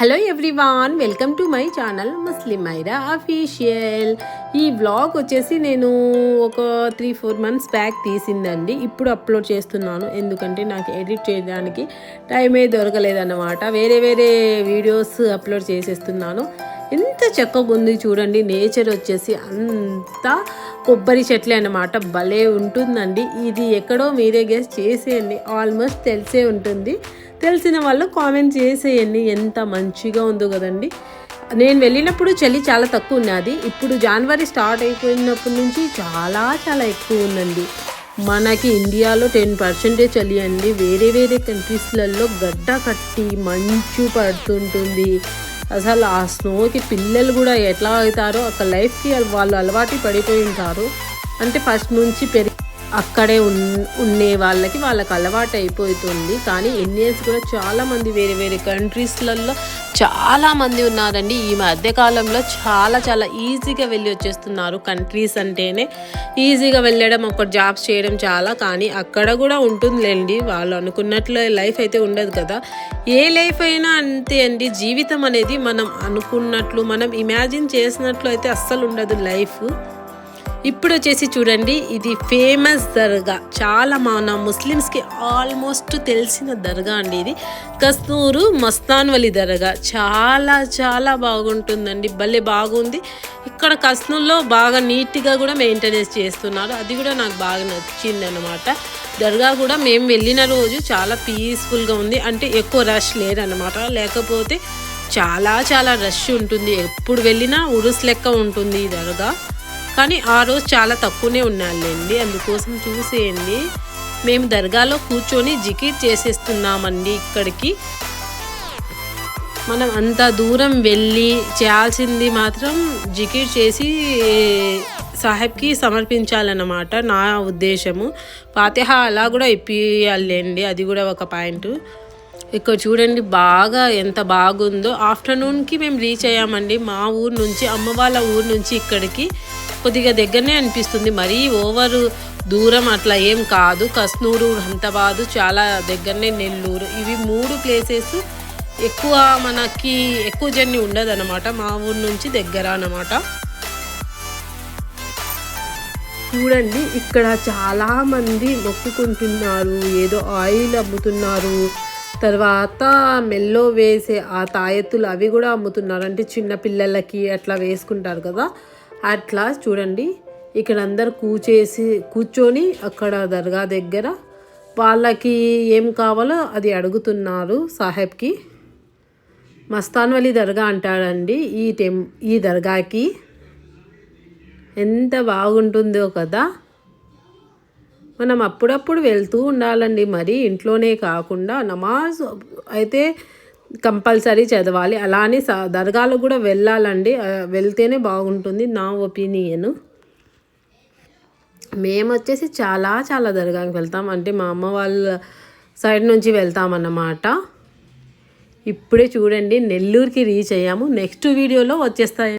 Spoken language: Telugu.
Hello everyone welcome to my channel Muslim Maira official ఈ వ్లాగ్ వచ్చేసి నేను ఒక త్రీ ఫోర్ మంత్స్ బ్యాక్ తీసిందండి. ఇప్పుడు అప్లోడ్ చేస్తున్నాను. ఎందుకంటే నాకు ఎడిట్ చేయడానికి టైమే దొరకలేదన్నమాట. వేరే వేరే వీడియోస్ అప్లోడ్ చేసేస్తున్నాను. ఎంత చక్కగా ఉంది చూడండి. నేచర్ వచ్చేసి అంతా కొబ్బరి చెట్లే అన్నమాట. భలే ఉంటుందండి. ఇది ఎక్కడో మీరే గెస్ చేసేయండి. ఆల్మోస్ట్ తెలిసే ఉంటుంది. తెలిసిన వాళ్ళు కామెంట్ చేసేయండి. ఎంత మంచిగా ఉందో కదండి. నేను వెళ్ళినప్పుడు చలి చాలా తక్కువ ఉన్నది. ఇప్పుడు జనవరి స్టార్ట్ అయిపోయినప్పటి నుంచి చాలా చాలా ఎక్కువ ఉందండి. మనకి ఇండియాలో టెన్ పర్సెంటేజ్ చలి అండి. వేరే వేరే కంట్రీస్లలో గడ్డ కట్టి మంచు పడుతుంటుంది. అసలు ఆ స్నోకి పిల్లలు కూడా ఎట్లా అవుతారో ఒక లైఫ్కి వాళ్ళు అలవాటు పడిపోయి ఉంటారు. అంటే ఫస్ట్ నుంచి పెరిగి అక్కడే ఉన్ ఉండే వాళ్ళకి వాళ్ళకి అలవాటు అయిపోతుంది. కానీ ఇండియన్స్ కూడా చాలామంది వేరే వేరే కంట్రీస్లలో చాలామంది ఉన్నారండి. ఈ మధ్యకాలంలో చాలా చాలా ఈజీగా వెళ్ళి వచ్చేస్తున్నారు. కంట్రీస్ అంటేనే ఈజీగా వెళ్ళడం ఒక జాబ్స్ చేయడం చాలా కానీ అక్కడ కూడా ఉంటుందిలేండి. వాళ్ళు అనుకున్నట్లు లైఫ్ అయితే ఉండదు కదా. ఏ లైఫ్ అయినా అంతే అండి. జీవితం అనేది మనం అనుకున్నట్లు మనం ఇమాజిన్ చేసినట్లు అయితే అస్సలు ఉండదు లైఫ్. ఇప్పుడు వచ్చేసి చూడండి ఇది ఫేమస్ దర్గా. చాలా మన ముస్లిమ్స్కి ఆల్మోస్ట్ తెలిసిన దర్గా అండి ఇది. కస్తూరు మస్తాన్వలి దర్గా. చాలా చాలా బాగుంటుందండి. భలే బాగుంది. ఇక్కడ కస్నూర్లో బాగా నీట్గా కూడా మెయింటెనెన్స్ చేస్తున్నారు. అది కూడా నాకు బాగా నచ్చింది అనమాట దర్గా కూడా మేము వెళ్ళిన రోజు చాలా పీస్ఫుల్గా ఉంది. అంటే ఎక్కువ రష్ లేదనమాట లేకపోతే చాలా చాలా రష్ ఉంటుంది. ఎప్పుడు వెళ్ళినా ఉరుస్ లెక్క ఉంటుంది ఈ దర్గా. కానీ ఆ రోజు చాలా తక్కువనే ఉన్నాళ్ళండి. అందుకోసం చూసేయండి. మేము దర్గాలో కూర్చొని జికిర్ చేసేస్తున్నామండి ఇక్కడికి. మనం అంత దూరం వెళ్ళి చేయాల్సింది మాత్రం జికిర్ చేసి సాహెబ్కి సమర్పించాలన్నమాట నా ఉద్దేశము. ఫాతిహ అలా కూడా ఇప్పియాలండి అది కూడా ఒక పాయింట్. ఇక్కడ చూడండి బాగా ఎంత బాగుందో. ఆఫ్టర్నూన్కి మేము రీచ్ అయ్యామండి. మా ఊరు నుంచి అమ్మ వాళ్ళ ఊరు నుంచి ఇక్కడికి కొద్దిగా దగ్గరనే అనిపిస్తుంది. మరీ ఓవర్ దూరం అట్లా ఏం కాదు. కస్నూరు హంతబాదు చాలా దగ్గరనే నెల్లూరు. ఇవి మూడు ప్లేసెస్ ఎక్కువ మనకి ఎక్కువ జర్నీ ఉండదన్నమాట. మా ఊరు నుంచి దగ్గర అన్నమాట. చూడండి ఇక్కడ చాలామంది మొక్కుకుంటున్నారు. ఏదో ఆయిల్ అమ్ముతున్నారు. తర్వాత మెల్లో వేసే ఆ తాయెత్తులు అవి కూడా అమ్ముతున్నారు అంటే చిన్న పిల్లలకి అట్లా వేసుకుంటారు కదా. అట్లా చూడండి. ఇక్కడ అందరు కూచేసి కూర్చొని అక్కడ దర్గా దగ్గర వాళ్ళకి ఏం కావాలో అది అడుగుతున్నారు సాహెబ్కి. మస్తాన్వలి దర్గా అంటాడండి ఈ టెం ఈ దర్గాకి. ఎంత బాగుంటుందో కదా. మనం అప్పుడప్పుడు వెళ్తూ ఉండాలండి. మరి ఇంట్లోనే కాకుండా నమాజ్ అయితే కంపల్సరీ చదవాలి. అలానే దర్గాలు కూడా వెళ్ళాలండి. వెళ్తేనే బాగుంటుంది నా ఒపీనియన్. మేము వచ్చేసి చాలా చాలా దర్గాకి వెళ్తాం. అంటే మా అమ్మ వాళ్ళ సైడ్ నుంచి వెళ్తామన్నమాట ఇప్పుడే చూడండి నెల్లూరుకి రీచ్ అయ్యాము. నెక్స్ట్ వీడియోలో వచ్చేస్తాయి.